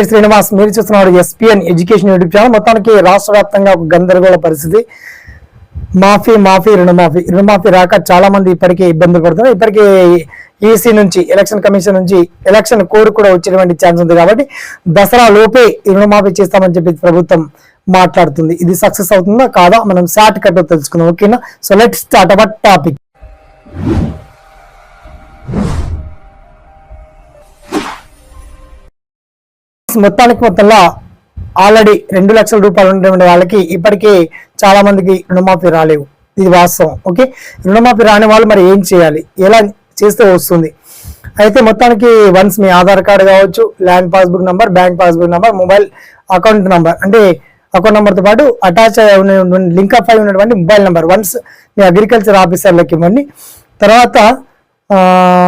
శ్రీనివాస్ మీరు చూస్తున్నారు SPN education YouTube channel మొత్తానికి రాష్ట్ర వ్యాప్తంగా ఒక గందరగోళ పరిస్థితి. మాఫీ మాఫీ రుణమాఫీ రుణమాఫీ రాక చాలా మంది ఇప్పటికే ఇబ్బంది పడుతున్నారు. ఇప్పటికే ఈసీ నుంచి ఎలక్షన్ కమిషన్ నుంచి ఎలక్షన్ కోడ్ కూడా వచ్చేటువంటి ఛాన్స్ ఉంది కాబట్టి దసరా లోపే రుణమాఫీ చేస్తామని చెప్పి ప్రభుత్వం మాట్లాడుతుంది. ఇది సక్సెస్ అవుతుందా కాదా? మనం షార్ట్ కట్ తెలుసుకుందాం. ఓకేనా? So let start our topic మొత్తానికి మొత్తంలో ఆల్రెడీ రెండు లక్షల రూపాయలు ఉన్నటువంటి వాళ్ళకి ఇప్పటికీ చాలా మందికి రుణమాఫీ రాలేవు. ఇది వాస్తవం ఓకే రుణమాఫీ రాని వాళ్ళు మరి ఏం చేయాలి? ఎలా చేస్తే వస్తుంది? అయితే మొత్తానికి వన్స్ మీ ఆధార్ కార్డు కావచ్చు land passbook number bank passbook number mobile account number అంటే అకౌంట్ నెంబర్తో పాటు అటాచ్ లింక్ అప్ అయి ఉన్నటువంటి మొబైల్ నెంబర్ వన్స్ మీ అగ్రికల్చర్ ఆఫీసర్లకి ఇవ్వండి. తర్వాత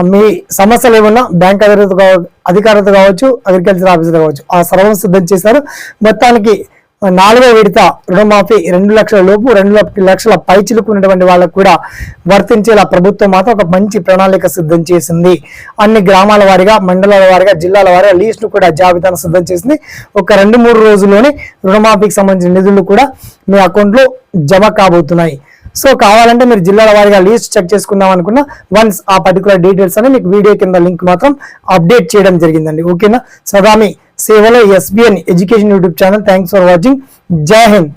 మీ సమస్యలు ఏమన్నా బ్యాంక్ అధికారులతో కావ- కావచ్చు అగ్రికల్చర్ ఆఫీసర్ కావచ్చు ఆ సర్వం సిద్ధం చేశారు. మొత్తానికి నాలుగో విడత రుణమాఫీ రెండు లక్షల లోపు రెండు లక్షల లక్షల పైచిలుకున్నటువంటి వాళ్ళకు కూడా వర్తించేలా ప్రభుత్వం మాత్రం ఒక మంచి ప్రణాళిక సిద్ధం చేసింది. అన్ని గ్రామాల వారిగా మండలాల వారిగా జిల్లాల వారిగా లీస్టు కూడా జాబితాను సిద్ధం చేసింది. ఒక రెండు మూడు రోజుల్లోనే రుణమాఫీకి సంబంధించిన నిధులు కూడా మీ అకౌంట్లో జమ కాబోతున్నాయి. సో కావాలంటే మీరు జిల్లాల వారిగా లీస్ట్ చెక్ చేసుకుందాం అనుకున్న వన్స్ ఆ పర్టికులర్ డీటెయిల్స్ అని మీకు వీడియో కింద లింక్ మాత్రం అప్డేట్ చేయడం జరిగిందండి. ఓకేనా? సదామి సేవలో SBN education YouTube channel. Thanks for watching Jai Hind.